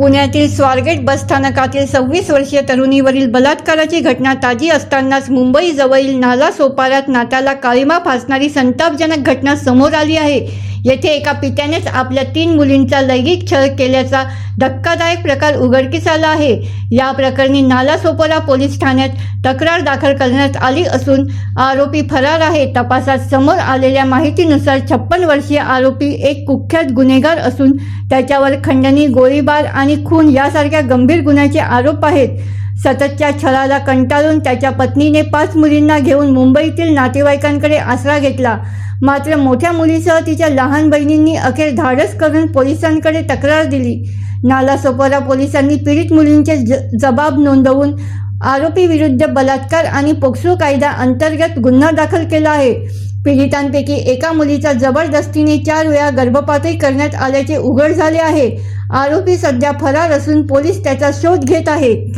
पुण्यातील स्वारगेट बसस्थानकातील सव्वीस वर्षीय तरुणीवरील बलात्काराची घटना ताजी असतानाच मुंबई जवळील नाला सोपाऱ्यात नात्याला काळीमा फासणारी संतापजनक घटना समोर आली आहे. येथे एका पित्यानेच आपल्या तीन मुलींचा लैंगिक छळ केल्याचा धक्कादायक प्रकार उघडकीस आला आहे. या प्रकरणी नालासोपोरा पोलीस ठाण्यात तक्रार दाखल करण्यात आली असून आरोपी फरार आहे. तपासात समोर आलेल्या माहितीनुसार छप्पन वर्षीय आरोपी एक कुख्यात गुन्हेगार असून त्याच्यावर खंडणी गोळीबार आणि खून यासारख्या गंभीर गुन्ह्याचे आरोप आहेत. सततच्या छळाला कंटाळून त्याच्या पत्नीने पाच मुलींना घेऊन मुंबईतील नातेवाईकांकडे आसरा घेतला. मात्र मोठ्या मुलीसह तिच्या लहान बहिणींनी अखेर धाडस करून पोलिसांकडे तक्रार दिली. नालासोपारा पोलिसांनी पीडित मुलींचे ज जबाब नोंदवून आरोपीविरुद्ध बलात्कार आणि पोक्सो कायदा अंतर्गत गुन्हा दाखल केला आहे. पीडितांपैकी एका मुलीचा जबरदस्तीने चार वेळा गर्भपातही करण्यात आल्याचे उघड झाले आहे. आरोपी सध्या फरार असून पोलीस त्याचा शोध घेत आहेत